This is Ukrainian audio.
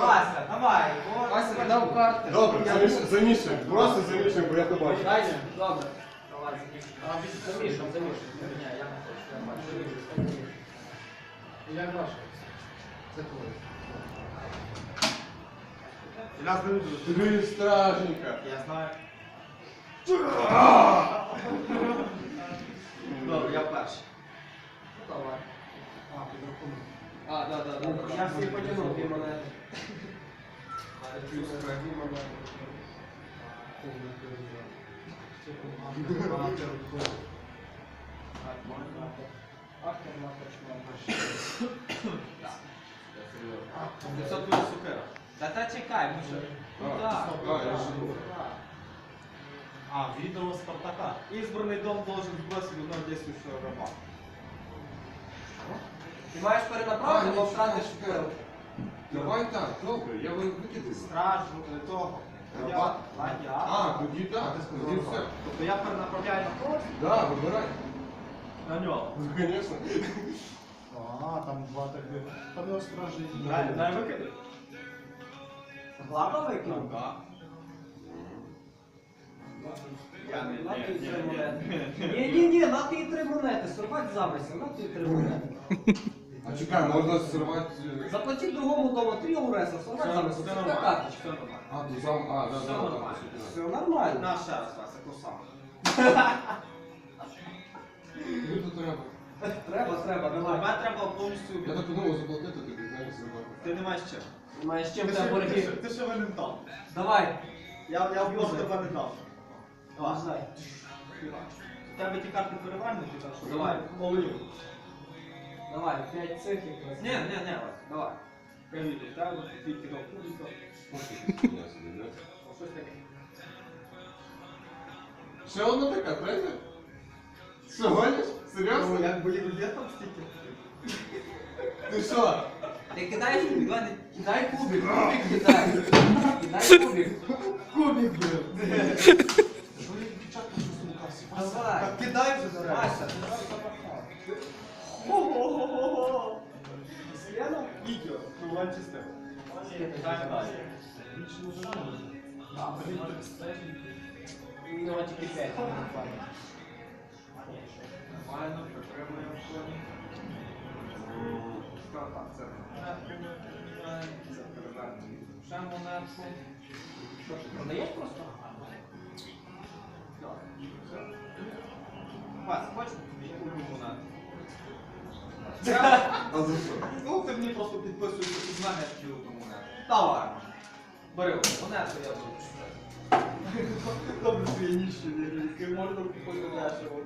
Вася, давай. О, Вася дав карти. Добре, заміш- замішуємо. Просто замішуємо, бо я побачу. Дайте. Добре. Давай, замішуємо, замішуємо. Ні, я не хочу, я бачу. Замішуємо. Як ваше? Це твоє. Я знаю. Тобі страшненько. Я знаю. Да, да, да. Я всі потягнув. Дві монети. Дві монети. Це твоя сукера. Та та чекай, що. Ну А, так. а, видео Спартака. Избранный дом должен сбросить одного действующего раба. Ти маєш перенаправити, бо втратиш вплив. Давай так, добре, я викидаю. Стражу е, того. Ладья. А, тоді так, тоді все. Тобто я перенаправляю на когось? Да, вибирай. На нього. Ну, Звісно. А, там два так де. Там його стражі. Дай, дай викидай. Глава викинув? Так. Я не- На ні, ні, три ні. монети. Ні, ні, ні, на ті три монети. Сорвать замисел, на ті три монети. А чекай, можна зірвати. е, Заплатіть другому дому три уреса, сорвать Все- замисел. все Це нормально, карточка. все нормально. А, то сам. А, да, Все да, да. нормально. Все нормально. На ще раз, Вася, кусав. Люто треба. Треба, треба, давай. Тебе треба повністю Я так подумав заплатити тобі, знаєш, зробити. Ти не маєш чим. Маєш чим Ти тебе ще- борги. ти ще- Ти ще мене дав. Давай. Я, я просто тебе не дав. Давай. Знай. У тебе ті карти перевернуті, так що Давай. Молодю. Давай, п'ять цих якраз. Ні, ні, ні, Вась, давай. Кидав кубика. Я собі, да? Щось таке. Ще одна така, третя? Сьогодні? Серйозно? Ну, як буде є там стільки. Ти що? Ти кидаєш кубик, ладно, кидай кубик, кубик кидай. Кидай кубик. Кубик, блин. Давай. Так кидай вже. Вася, давай Відео. Вам далі. У тільки п'ять. Нормально, притримуємо коні. Що це. Це перевернемо. Ще монетку. Що ти продаєш просто? Вась, хочеш тобі одну монету? А за що? Ну, ти мені просто підписуєшся під мене, я тіло тому не. Давай. Бери монету, я буду читати. Добре, що я ніщо не можна купити дешево.